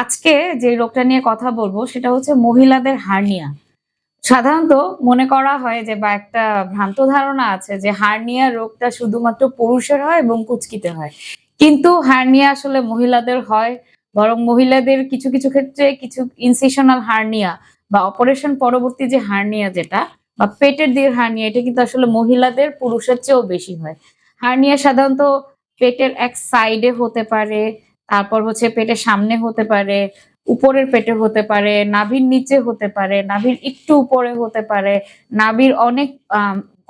আজকে যে রোগটা নিয়ে কথা বলব, সেটা হচ্ছে মহিলাদের হার্নিয়া। সাধারণত মনে করা হয় যে বা একটা ভ্রান্ত ধারণা আছে যে হার্নিয়া রোগটা শুধুমাত্র পুরুষের হয় এবং কুচকিতে হয়। কিন্তু হার্নিয়া আসলে মহিলাদের হয়, বরং মহিলাদের কিছু কিছু ক্ষেত্রে কিছু ইনসেশনাল হার্নিয়া বা অপারেশন পরবর্তী যে হার্নিয়া যেটা বা পেটের দিয়ে হার্নিয়া, এটা কিন্তু আসলে মহিলাদের পুরুষের চেয়েও বেশি হয়। হার্নিয়া সাধারণত পেটের এক সাইডে হতে পারে তারপর হচ্ছে পেটের সামনে হতে পারে, উপরের পেটে হতে পারে, নাভির নিচে হতে পারে, নাভির একটু উপরে হতে পারে, নাভির অনেক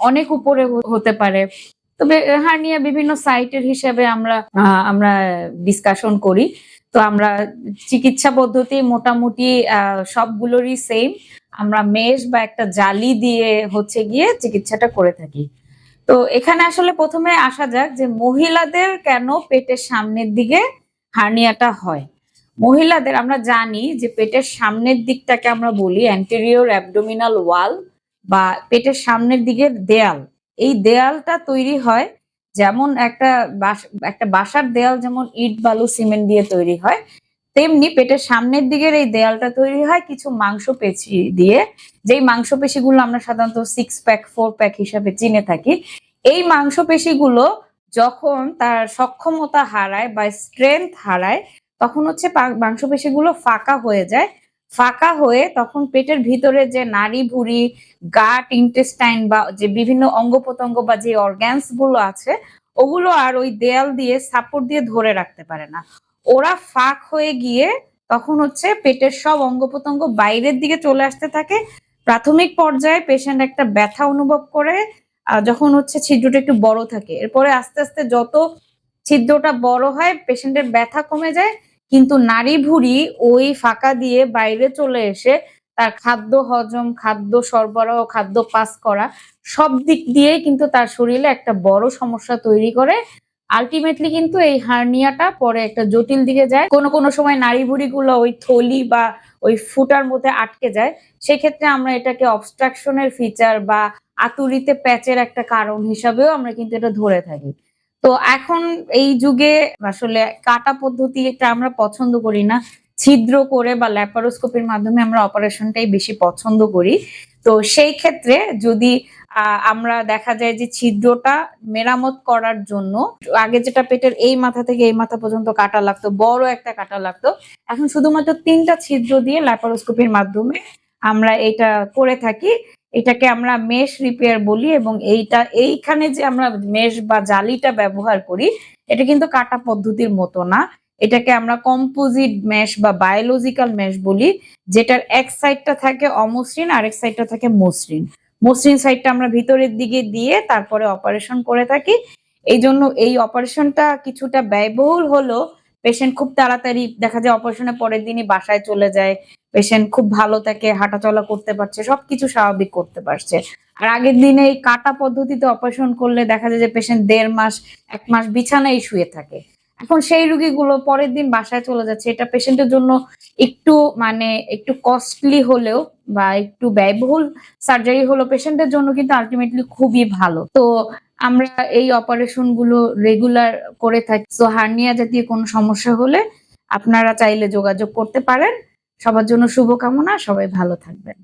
অনেক উপরে হতে পারে। তবে হার্নিয়া বিভিন্ন সাইটের হিসেবে আমরা আমরা ডিসকাশন করি। তো আমরা চিকিৎসা পদ্ধতি মোটামুটি সবগুলোরই সেম আমরা মেশ বা একটা জালি দিয়ে হচ্ছে গিয়ে চিকিৎসাটা করে থাকি। তো এখানে আসলে প্রথমে আসা যাক যে মহিলাদের কেন পেটের সামনের দিকে হার্নিয়াটা হয়। মহিলাদের আমরা জানি যে পেটের সামনের দিকটাকে আমরা বলি অ্যান্টেরিয়র অ্যাবডোমিনাল ওয়াল বা পেটের সামনের দিকের দেয়াল। এই দেয়ালটা তৈরি হয় যেমন একটা একটা বাসার দেয়াল যেমন ইট, বালু, সিমেন্ট দিয়ে তৈরি হয়, তেমনি পেটের সামনের দিকের এই দেয়ালটা তৈরি হয় কিছু মাংসপেশি দিয়ে। যেই মাংসপেশিগুলো আমরা সাধারণত সিক্স প্যাক ফোর প্যাক হিসাবে চিনে থাকি, এই মাংসপেশিগুলো যখন তার সক্ষমতা হারায় বা স্ট্রেংথ হারায়, তখন হচ্ছে মাংসপেশিগুলো ফাঁকা হয়ে যায়। ফাঁকা হয়ে তখন পেটের ভিতরে যে নাড়ি ভুড়ি গাট ইন্টেস্টাইন বা যে বিভিন্ন অঙ্গ প্রত্যঙ্গ বা যে অর্গ্যানসগুলো আছে, ওগুলো আর ওই দেয়াল দিয়ে সাপোর্ট দিয়ে ধরে রাখতে পারে না। ওরা ফাঁক হয়ে গিয়ে তখন হচ্ছে পেটের সব অঙ্গ প্রত্যঙ্গ বাইরের দিকে চলে আসতে থাকে। প্রাথমিক পর্যায়ে পেশেন্ট একটা ব্যথা অনুভব করে যখন হচ্ছে ছিদ্রটা একটু বড় থাকে, এরপরে আস্তে আস্তে যত ছিদ্রটা বড় হয় পেশেন্টের ব্যথা কমে যায়, কিন্তু নাড়ি ভুড়ি ওই ফাঁকা দিয়ে বাইরে চলে এসে তার খাদ্য হজম, খাদ্য সরবরাহ, খাদ্য পাস করা, সব দিক দিয়েই কিন্তু তার শরীরে একটা বড় সমস্যা তৈরি করে। আলটিমেটলি কিন্তু এই হার্নিয়াটা পরে একটা জটিল দিকে যায়। কোনো কোনো সময় নাড়ি ভুড়িগুলো ওই থলি বা ওই ফুটার মধ্যে আটকে যায়, সেক্ষেত্রে আমরা এটাকে অবস্ট্রাকশনের ফিচার বা আতুরিতে প্যাচের একটা কারণ হিসাবেও আমরা কিন্তু এটা ধরে থাকি। তো এখন এই যুগে আসলে কাটা পদ্ধতি এটা আমরা পছন্দ করি না, ছিদ্র করে বা ল্যাপারোস্কোপির মাধ্যমে আমরা অপারেশনটাই বেশি পছন্দ করি। তো সেই ক্ষেত্রে যদি আমরা দেখা যায় যে ছিদ্রটা মেরামত করার জন্য, আগে যেটা পেটের এই মাথা থেকে এই মাথা পর্যন্ত কাটা লাগতো, বড় একটা কাটা লাগতো। এখন শুধুমাত্র তিনটা ছিদ্র দিয়ে ল্যাপারোস্কোপির মাধ্যমে আমরা এটা করে থাকি। এটাকে আমরা মেশ রিপেয়ার বলি এবং এইটা, এইখানে যে আমরা মেশ বা জালিটা ব্যবহার করি, এটা কিন্তু কাটা পদ্ধতির মতো না। এটাকে আমরা কম্পোজিট মেশ বা বায়োলজিক্যাল মেশ বলি, যেটার এক সাইডটা থাকে অমসৃণ, আরেক সাইডটা থাকে মসৃণ। মসৃণ সাইডটা আমরা ভিতরের দিকে দিয়ে তারপরে অপারেশন করে থাকি। এই জন্য এই অপারেশনটা কিছুটা ব্যয়বহুল হলেও পেশেন্ট খুব তাড়াতাড়ি দেখা যায় অপারেশনের পরের দিনই বাসায় চলে যায় পেশেন্ট খুব ভালো থাকে, হাঁটাচলা করতে পারছে, সবকিছু স্বাভাবিক করতে পারছে। আর আগের দিনে এই কাটা পদ্ধতিতে অপারেশন করলে দেখা যায় যে পেশেন্ট দেড় মাস, এক মাস বিছানায় শুয়ে থাকে। এখন সেই রুগীগুলো পরের দিন বাসায় চলে যাচ্ছে, এটা পেশেন্টের জন্য একটু মানে একটু কস্টলি হলেও বা একটু ব্যয়বহুল সার্জারি হলো পেশেন্টের জন্য কিন্তু আলটিমেটলি খুবই ভালো। তো আমরা এই অপারেশনগুলো রেগুলার করে থাকি। তো হার্নিয়া জাতীয় কোনো সমস্যা হলে আপনারা চাইলে যোগাযোগ করতে পারেন। সবার জন্য শুভকামনা, সবাই ভালো থাকবেন।